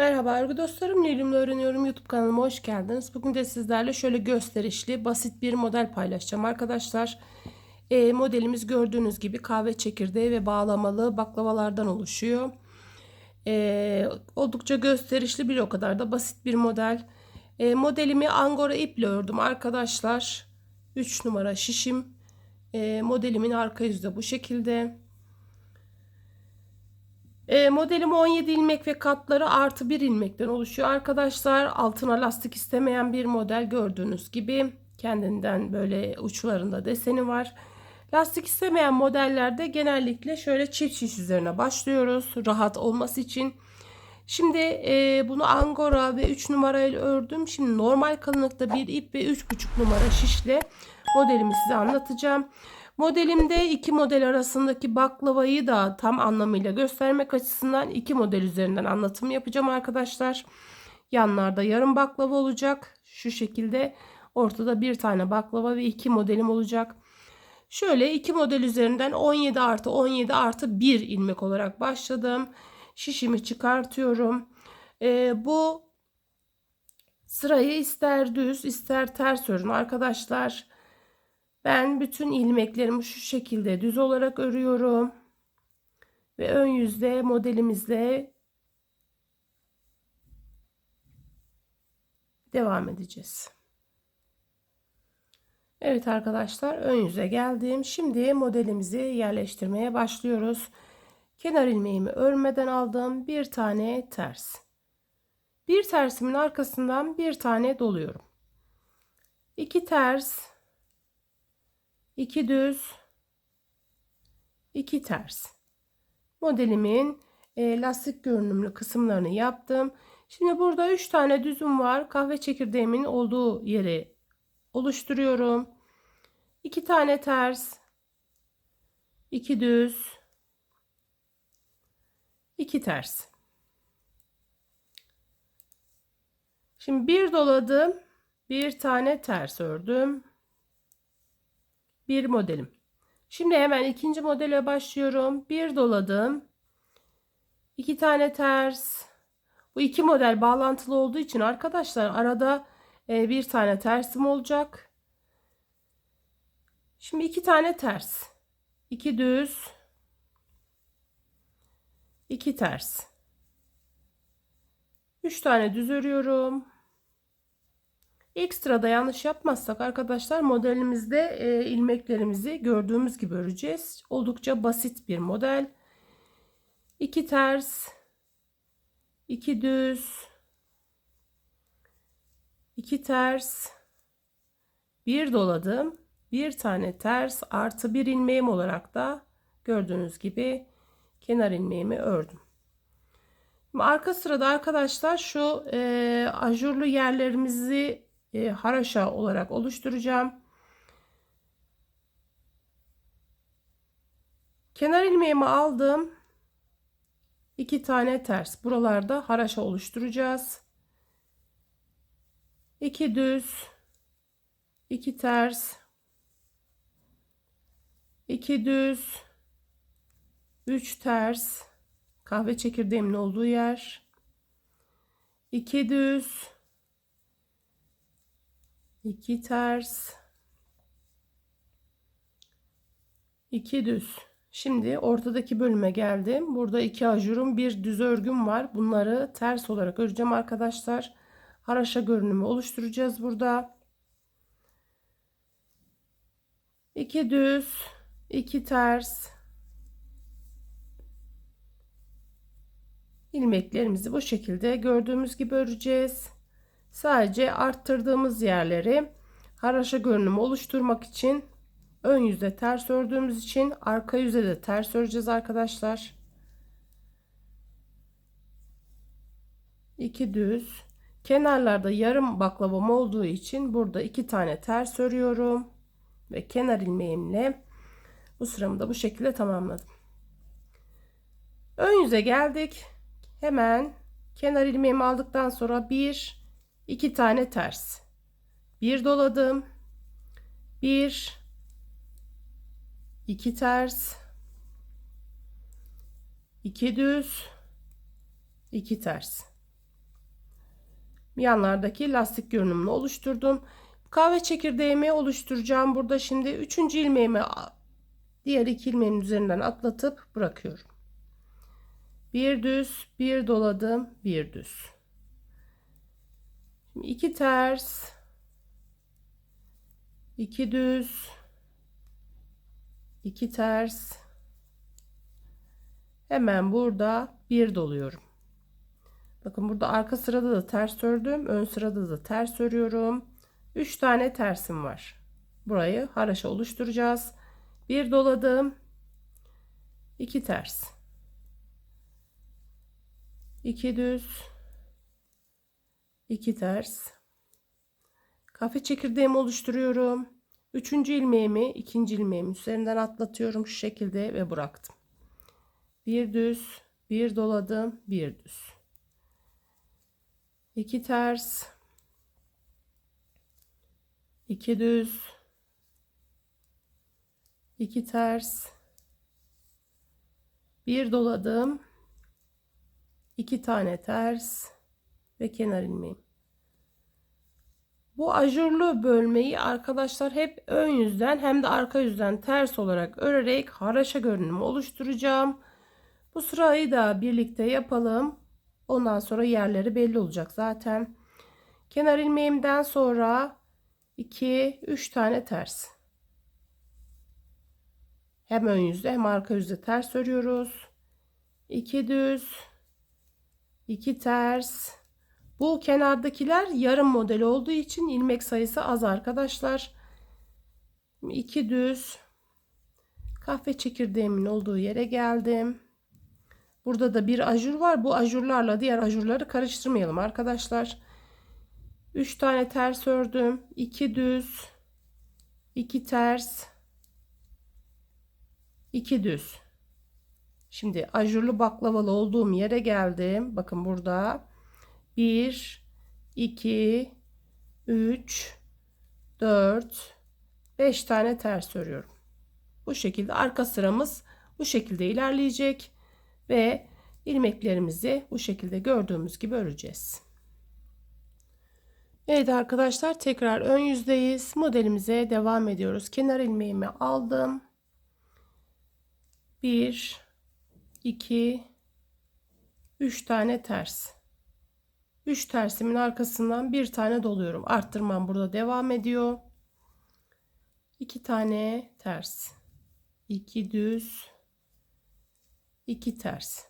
Merhaba örgü dostlarım, Nilim'le öğreniyorum YouTube kanalıma hoş geldiniz. Bugün de sizlerle şöyle gösterişli, basit bir model paylaşacağım arkadaşlar. E, modelimiz gördüğünüz gibi kahve çekirdeği ve bağlamalı baklavalardan oluşuyor. E, oldukça gösterişli bir o kadar da basit bir model. E, modelimi angora iple ördüm arkadaşlar. 3 numara şişim. E, modelimin arka yüzü de bu şekilde. E, modelim 17 ilmek ve katları artı 1 ilmekten oluşuyor arkadaşlar. Altına lastik istemeyen bir model gördüğünüz gibi. Kendinden böyle uçlarında deseni var. Lastik istemeyen modellerde genellikle şöyle çift şiş üzerine başlıyoruz. Rahat olması için. Şimdi e, bunu angora ve 3 numarayla ördüm. Şimdi normal kalınlıkta bir ip ve 3,5 numara şişle modelimi size anlatacağım. Modelimde iki model arasındaki baklavayı da tam anlamıyla göstermek açısından iki model üzerinden anlatım yapacağım arkadaşlar. Yanlarda yarım baklava olacak. Şu şekilde ortada bir tane baklava ve iki modelim olacak. Şöyle iki model üzerinden 17 artı 17 artı 1 ilmek olarak başladım. Şişimi çıkartıyorum. Ee, bu sırayı ister düz ister ters örün arkadaşlar. Ben bütün ilmeklerimi şu şekilde düz olarak örüyorum. Ve ön yüzde modelimizle devam edeceğiz. Evet arkadaşlar ön yüze geldim. Şimdi modelimizi yerleştirmeye başlıyoruz. Kenar ilmeğimi örmeden aldım. Bir tane ters. Bir tersimin arkasından bir tane doluyorum. İki ters 2 düz 2 ters. Modelimin e, lastik görünümlü kısımlarını yaptım. Şimdi burada 3 tane düzüm var. Kahve çekirdeğimin olduğu yeri oluşturuyorum. 2 tane ters 2 düz 2 ters. Şimdi bir doladım bir tane ters ördüm bir modelim. Şimdi hemen ikinci modele başlıyorum. Bir doladım. iki tane ters. Bu iki model bağlantılı olduğu için arkadaşlar arada e, bir tane tersim olacak. Şimdi iki tane ters. iki düz. iki ters. Üç tane düz örüyorum. İlk sırada yanlış yapmazsak arkadaşlar modelimizde e, ilmeklerimizi gördüğümüz gibi öreceğiz. Oldukça basit bir model. 2 ters, 2 düz, 2 ters, bir doladım, bir tane ters artı bir ilmeğim olarak da gördüğünüz gibi kenar ilmeğimi ördüm. arka sırada arkadaşlar şu e, ajurlu yerlerimizi e, haraşa olarak oluşturacağım. Kenar ilmeğimi aldım. İki tane ters. Buralarda haraşa oluşturacağız. İki düz. iki ters. iki düz. Üç ters. Kahve çekirdeğimin olduğu yer. iki düz 2 ters. 2 düz. Şimdi ortadaki bölüme geldim. Burada iki ajurum bir düz örgüm var. Bunları ters olarak öreceğim arkadaşlar. Haraşa görünümü oluşturacağız burada. 2 düz 2 ters. İlmeklerimizi bu şekilde gördüğümüz gibi öreceğiz Sadece arttırdığımız yerleri haraşa görünümü oluşturmak için ön yüzde ters ördüğümüz için arka yüze de ters öreceğiz arkadaşlar. 2 düz. Kenarlarda yarım baklavam olduğu için burada iki tane ters örüyorum ve kenar ilmeğimle bu sıramı da bu şekilde tamamladım. Ön yüze geldik. Hemen kenar ilmeğimi aldıktan sonra bir 2 tane ters. Bir doladım. Bir, iki ters. iki düz. iki ters. yanlardaki lastik görünümünü oluşturdum. Kahve çekirdeğimi oluşturacağım. Burada şimdi üçüncü ilmeğimi diğer iki ilmeğin üzerinden atlatıp bırakıyorum. Bir düz, bir doladım, bir düz. Şimdi ters, iki düz, iki ters. Hemen burada bir doluyorum. Bakın burada arka sırada da ters ördüm. Ön sırada da ters örüyorum. 3 tane tersim var. Burayı haraşa oluşturacağız. Bir doladım. 2 ters. 2 düz. 2 ters. Kafe çekirdeğimi oluşturuyorum. Üçüncü ilmeğimi ikinci ilmeğimin üzerinden atlatıyorum şu şekilde ve bıraktım. Bir düz, bir doladım, bir düz. 2 ters 2 düz 2 ters bir doladım 2 tane ters ve kenar ilmeğim bu ajurlu bölmeyi arkadaşlar hep ön yüzden hem de arka yüzden ters olarak örerek haraşa görünümü oluşturacağım bu sırayı da birlikte yapalım Ondan sonra yerleri belli olacak zaten. Kenar ilmeğimden sonra 2 3 tane ters. Hem ön yüzde hem arka yüzde ters örüyoruz. 2 düz 2 ters. Bu kenardakiler yarım model olduğu için ilmek sayısı az arkadaşlar. 2 düz kahve çekirdeğimin olduğu yere geldim. Burada da bir ajur var. Bu ajurlarla diğer ajurları karıştırmayalım arkadaşlar. 3 tane ters ördüm. 2 düz. 2 ters. 2 düz. Şimdi ajurlu baklavalı olduğum yere geldim. Bakın burada. 1 2 3 4 5 tane ters örüyorum. Bu şekilde arka sıramız bu şekilde ilerleyecek ve ilmeklerimizi bu şekilde gördüğümüz gibi öreceğiz. Evet arkadaşlar tekrar ön yüzdeyiz. Modelimize devam ediyoruz. Kenar ilmeğimi aldım. 1 2 3 tane ters. 3 tersimin arkasından bir tane doluyorum. Arttırmam burada devam ediyor. 2 tane ters. 2 düz 2 ters.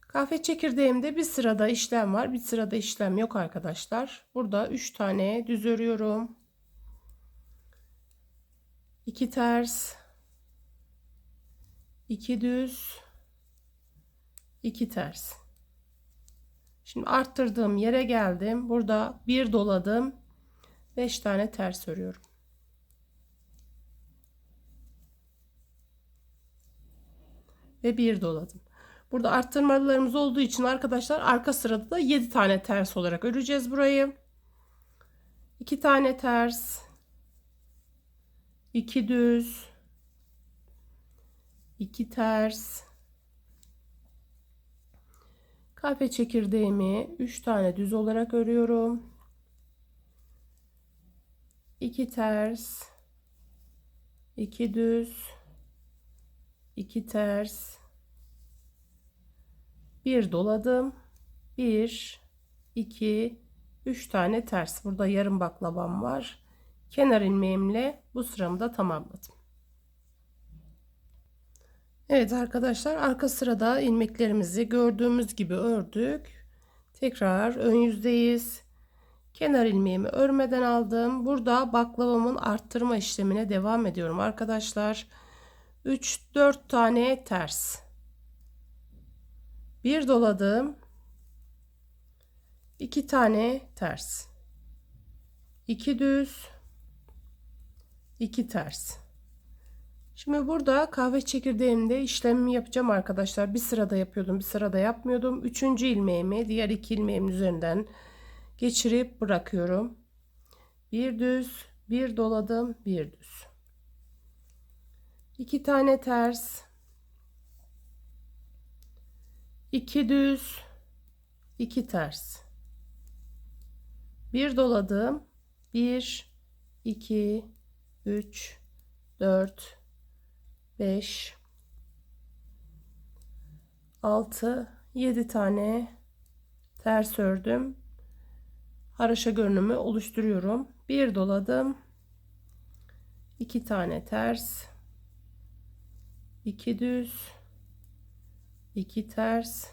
Kahve çekirdeğimde bir sırada işlem var. Bir sırada işlem yok arkadaşlar. Burada 3 tane düz örüyorum. 2 ters. 2 düz. 2 ters. Şimdi arttırdığım yere geldim. Burada bir doladım. 5 tane ters örüyorum. ve bir doladım. Burada arttırmalarımız olduğu için arkadaşlar arka sırada da 7 tane ters olarak öreceğiz burayı. 2 tane ters. 2 düz. 2 ters. Kahve çekirdeğimi 3 tane düz olarak örüyorum. 2 ters. 2 düz. 2 ters bir doladım 1 2 3 tane ters burada yarım baklavam var kenar ilmeğimle bu sıramı da tamamladım Evet arkadaşlar arka sırada ilmeklerimizi gördüğümüz gibi ördük. Tekrar ön yüzdeyiz. Kenar ilmeğimi örmeden aldım. Burada baklavamın arttırma işlemine devam ediyorum arkadaşlar. 3 4 tane ters. Bir doladım. 2 tane ters. 2 düz. 2 ters Şimdi burada kahve çekirdeğimde işlemimi yapacağım arkadaşlar. Bir sırada yapıyordum, bir sırada yapmıyordum. Üçüncü ilmeğimi diğer iki ilmeğimin üzerinden geçirip bırakıyorum. Bir düz, bir doladım, bir düz. 2 tane ters 2 düz 2 ters Bir doladım. 1 2 3 4 5 6 7 tane ters ördüm. Haraşa görünümü oluşturuyorum. Bir doladım. 2 tane ters. 2 düz. 2 ters.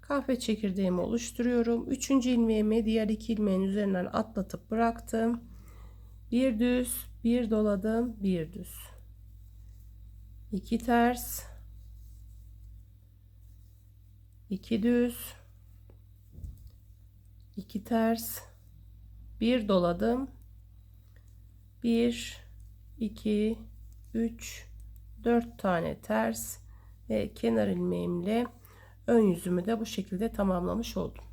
Kahve çekirdeğimi oluşturuyorum. Üçüncü ilmeğimi diğer iki ilmeğin üzerinden atlatıp bıraktım. Bir düz, bir doladım, bir düz. İki ters. iki düz. iki ters. Bir doladım. Bir, iki, üç, dört tane ters ve kenar ilmeğimle ön yüzümü de bu şekilde tamamlamış oldum.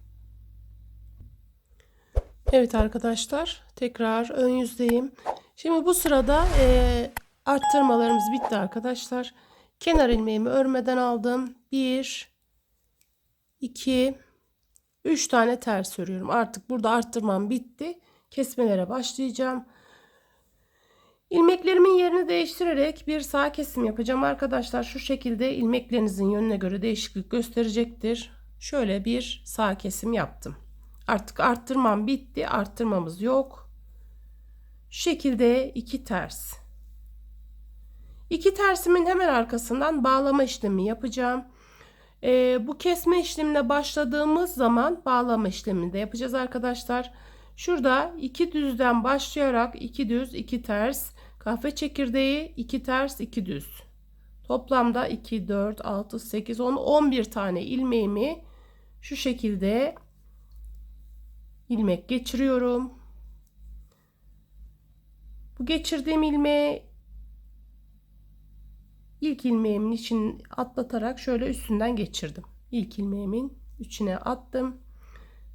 Evet arkadaşlar tekrar ön yüzdeyim. Şimdi bu sırada e, arttırmalarımız bitti arkadaşlar. Kenar ilmeğimi örmeden aldım. 1 2 3 tane ters örüyorum. Artık burada arttırmam bitti. Kesmelere başlayacağım. İlmeklerimin yerini değiştirerek bir sağ kesim yapacağım arkadaşlar. Şu şekilde ilmeklerinizin yönüne göre değişiklik gösterecektir. Şöyle bir sağ kesim yaptım. Artık arttırmam bitti. Arttırmamız yok. Şu şekilde iki ters. İki tersimin hemen arkasından bağlama işlemi yapacağım. Ee, bu kesme işlemine başladığımız zaman bağlama işlemini de yapacağız arkadaşlar. Şurada iki düzden başlayarak iki düz iki ters kahve çekirdeği iki ters iki düz. Toplamda 2 4 6 8 10 11 tane ilmeğimi şu şekilde ilmek geçiriyorum. Bu geçirdiğim ilmeği ilk ilmeğimin için atlatarak şöyle üstünden geçirdim. İlk ilmeğimin içine attım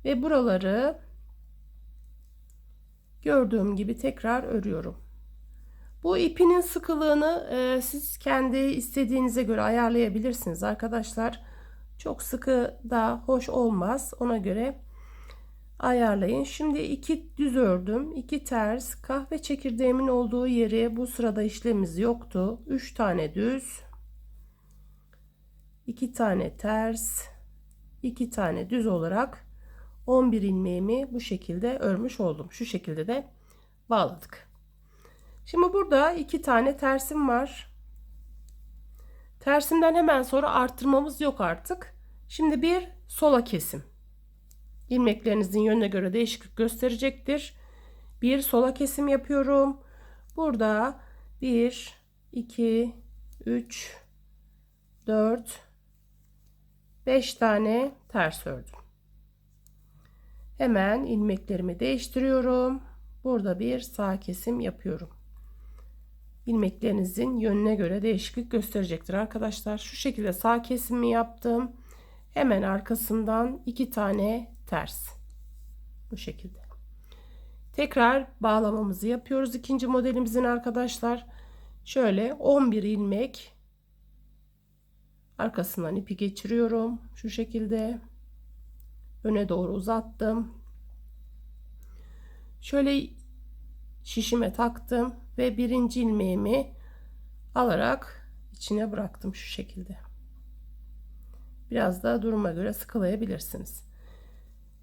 ve buraları gördüğüm gibi tekrar örüyorum. Bu ipinin sıkılığını e, siz kendi istediğinize göre ayarlayabilirsiniz arkadaşlar. Çok sıkı da hoş olmaz. Ona göre ayarlayın. Şimdi iki düz ördüm. iki ters. Kahve çekirdeğimin olduğu yeri bu sırada işlemimiz yoktu. 3 tane düz. 2 tane ters. 2 tane düz olarak 11 ilmeğimi bu şekilde örmüş oldum. Şu şekilde de bağladık. Şimdi burada iki tane tersim var. Tersimden hemen sonra arttırmamız yok artık. Şimdi bir sola kesim. İlmeklerinizin yönüne göre değişiklik gösterecektir. Bir sola kesim yapıyorum. Burada 1, 2, 3, 4, 5 tane ters ördüm. Hemen ilmeklerimi değiştiriyorum. Burada bir sağ kesim yapıyorum. İlmeklerinizin yönüne göre değişiklik gösterecektir arkadaşlar. Şu şekilde sağ kesimi yaptım. Hemen arkasından iki tane ters. Bu şekilde. Tekrar bağlamamızı yapıyoruz ikinci modelimizin arkadaşlar. Şöyle 11 ilmek arkasından ipi geçiriyorum. Şu şekilde öne doğru uzattım. Şöyle şişime taktım ve birinci ilmeğimi alarak içine bıraktım şu şekilde. Biraz da duruma göre sıkılayabilirsiniz.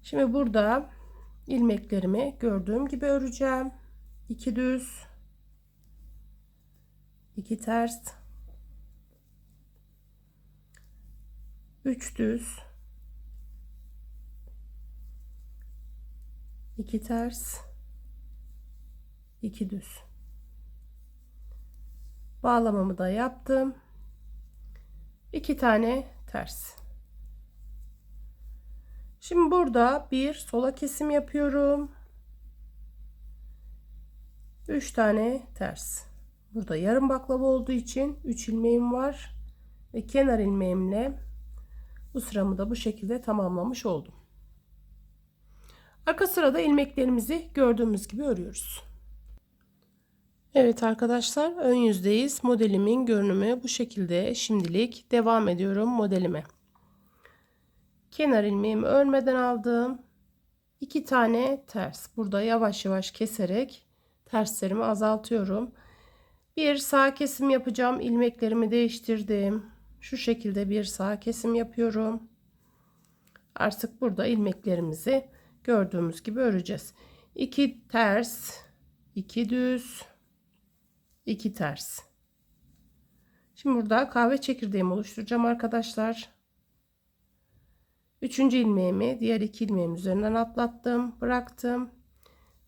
Şimdi burada ilmeklerimi gördüğüm gibi öreceğim. 2 düz, 2 ters, 3 düz, 2 ters, 2 düz. Bağlamamı da yaptım. 2 tane ters. Şimdi burada bir sola kesim yapıyorum. 3 tane ters. Burada yarım baklava olduğu için 3 ilmeğim var ve kenar ilmeğimle bu sıramı da bu şekilde tamamlamış oldum. Arka sırada ilmeklerimizi gördüğümüz gibi örüyoruz. Evet arkadaşlar ön yüzdeyiz. Modelimin görünümü bu şekilde şimdilik devam ediyorum modelime. Kenar ilmeğimi örmeden aldım. iki tane ters. Burada yavaş yavaş keserek terslerimi azaltıyorum. Bir sağ kesim yapacağım. ilmeklerimi değiştirdim. Şu şekilde bir sağ kesim yapıyorum. Artık burada ilmeklerimizi gördüğümüz gibi öreceğiz. 2 ters, 2 düz, 2 ters. Şimdi burada kahve çekirdeğimi oluşturacağım arkadaşlar. Üçüncü ilmeğimi diğer iki ilmeğim üzerinden atlattım, bıraktım.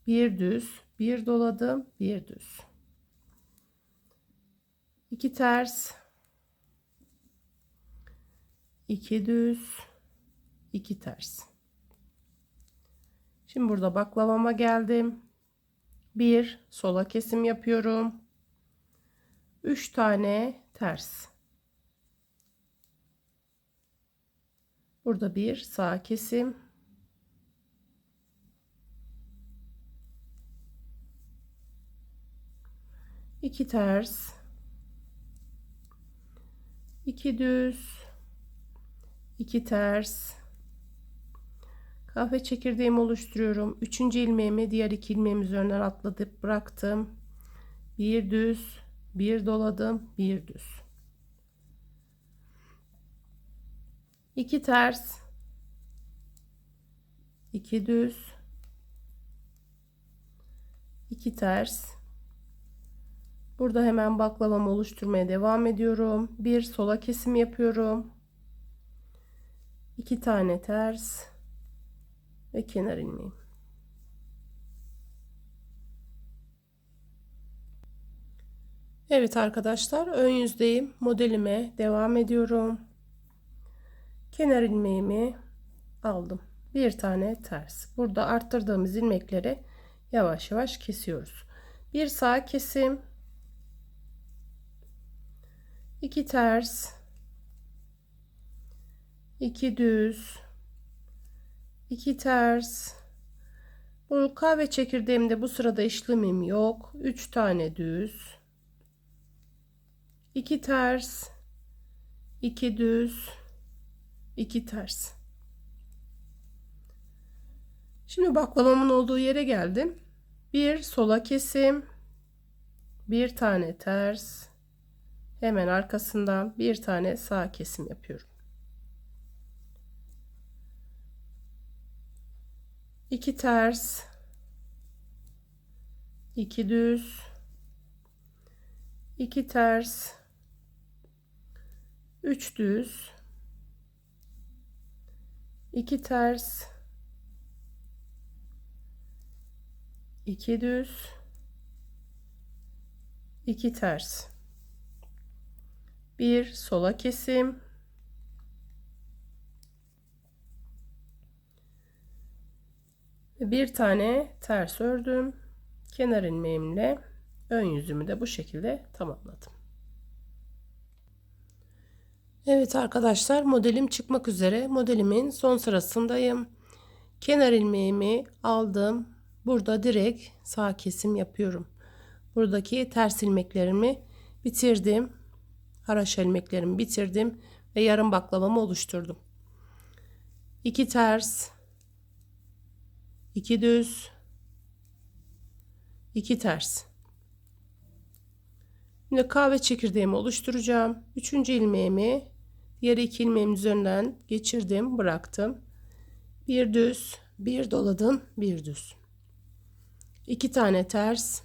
Bir düz, bir doladım, bir düz. 2 ters, 2 düz, 2 ters. Şimdi burada baklavama geldim. Bir sola kesim yapıyorum. 3 tane ters. Burada bir sağ kesim. iki ters. iki düz. iki ters. Kahve çekirdeğimi oluşturuyorum. Üçüncü ilmeğimi diğer iki ilmeğim üzerinden atladıp bıraktım. Bir düz, bir doladım, bir düz. 2 ters. 2 düz. 2 ters. Burada hemen baklavamı oluşturmaya devam ediyorum. Bir sola kesim yapıyorum. 2 tane ters. Ve kenar ilmeğim. Evet arkadaşlar ön yüzdeyim. Modelime devam ediyorum kenar ilmeğimi aldım. Bir tane ters. Burada arttırdığımız ilmekleri yavaş yavaş kesiyoruz. Bir sağ kesim. iki ters. iki düz. iki ters. Bu kahve çekirdeğimde bu sırada işlemim yok. Üç tane düz. iki ters. iki düz 2 ters. Şimdi baklavamın olduğu yere geldim. Bir sola kesim, bir tane ters, hemen arkasından bir tane sağ kesim yapıyorum. İki ters, iki düz, iki ters, üç düz, 2 ters. 2 düz. 2 ters. Bir sola kesim. Bir tane ters ördüm. Kenar ilmeğimle ön yüzümü de bu şekilde tamamladım Evet arkadaşlar modelim çıkmak üzere. Modelimin son sırasındayım. Kenar ilmeğimi aldım. Burada direkt sağ kesim yapıyorum. Buradaki ters ilmeklerimi bitirdim. Haraşo ilmeklerimi bitirdim ve yarım baklavamı oluşturdum. 2 ters 2 düz 2 ters. Şimdi kahve çekirdeğimi oluşturacağım. Üçüncü ilmeğimi Diğer iki üzerinden geçirdim, bıraktım. Bir düz, bir doladım, bir düz. İki tane ters,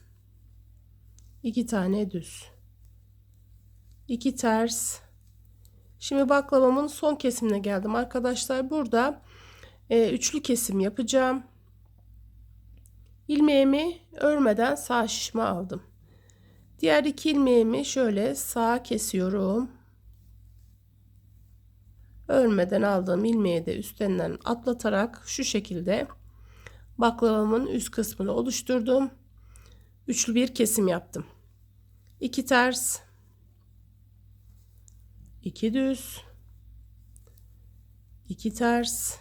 iki tane düz. İki ters. Şimdi baklavamın son kesimine geldim arkadaşlar. Burada e, üçlü kesim yapacağım. İlmeğimi örmeden sağ şişme aldım. Diğer iki ilmeğimi şöyle sağa kesiyorum. Örmeden aldığım ilmeği de üstlerinden atlatarak şu şekilde baklavamın üst kısmını oluşturdum. Üçlü bir kesim yaptım. 2 ters, 2 düz, 2 ters,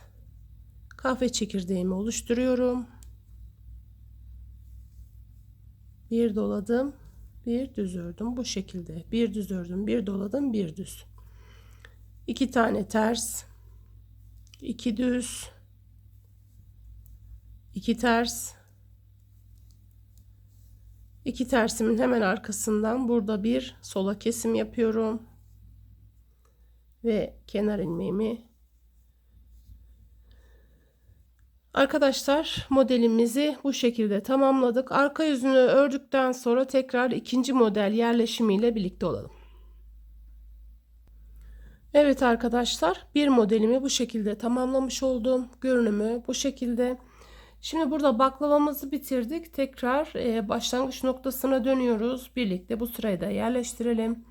kahve çekirdeğimi oluşturuyorum. Bir doladım, bir düz ördüm bu şekilde. Bir düz ördüm, bir doladım, bir düz. 2 tane ters 2 düz 2 ters 2 tersimin hemen arkasından burada bir sola kesim yapıyorum ve kenar ilmeğimi Arkadaşlar modelimizi bu şekilde tamamladık. Arka yüzünü ördükten sonra tekrar ikinci model yerleşimiyle birlikte olalım. Evet arkadaşlar bir modelimi bu şekilde tamamlamış oldum. Görünümü bu şekilde. Şimdi burada baklavamızı bitirdik. Tekrar e, başlangıç noktasına dönüyoruz. Birlikte bu sırayı da yerleştirelim.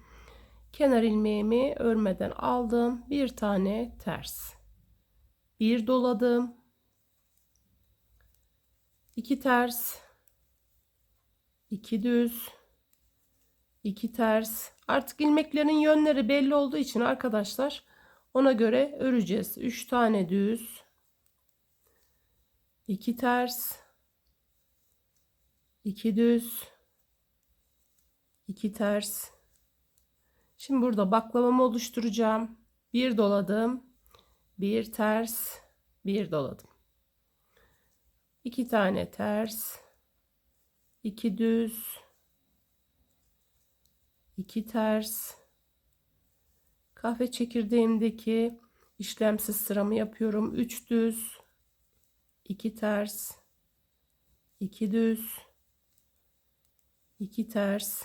Kenar ilmeğimi örmeden aldım. Bir tane ters. Bir doladım. iki ters. iki düz. İki ters. Artık ilmeklerin yönleri belli olduğu için arkadaşlar ona göre öreceğiz. 3 tane düz. 2 ters. 2 düz. 2 ters. Şimdi burada baklavamı oluşturacağım. Bir doladım. Bir ters. Bir doladım. 2 tane ters. 2 düz. 2 ters. Kahve çekirdeğimdeki işlemsiz sıramı yapıyorum. 3 düz. 2 ters. 2 düz. 2 ters.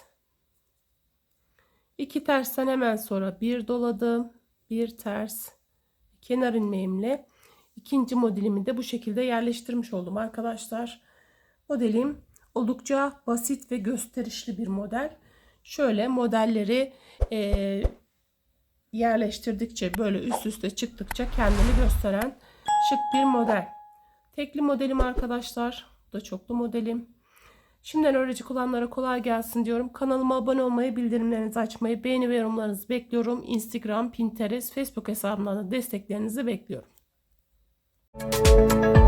2 tersten hemen sonra bir doladım. Bir ters. Kenar ilmeğimle ikinci modelimi de bu şekilde yerleştirmiş oldum arkadaşlar. Modelim oldukça basit ve gösterişli bir model şöyle modelleri e, yerleştirdikçe böyle üst üste çıktıkça kendini gösteren şık bir model. Tekli modelim arkadaşlar. Bu da çoklu modelim. Şimdiden öğrenci olanlara kolay gelsin diyorum. Kanalıma abone olmayı, bildirimlerinizi açmayı, beğeni ve yorumlarınızı bekliyorum. Instagram, Pinterest, Facebook hesabından da desteklerinizi bekliyorum. Müzik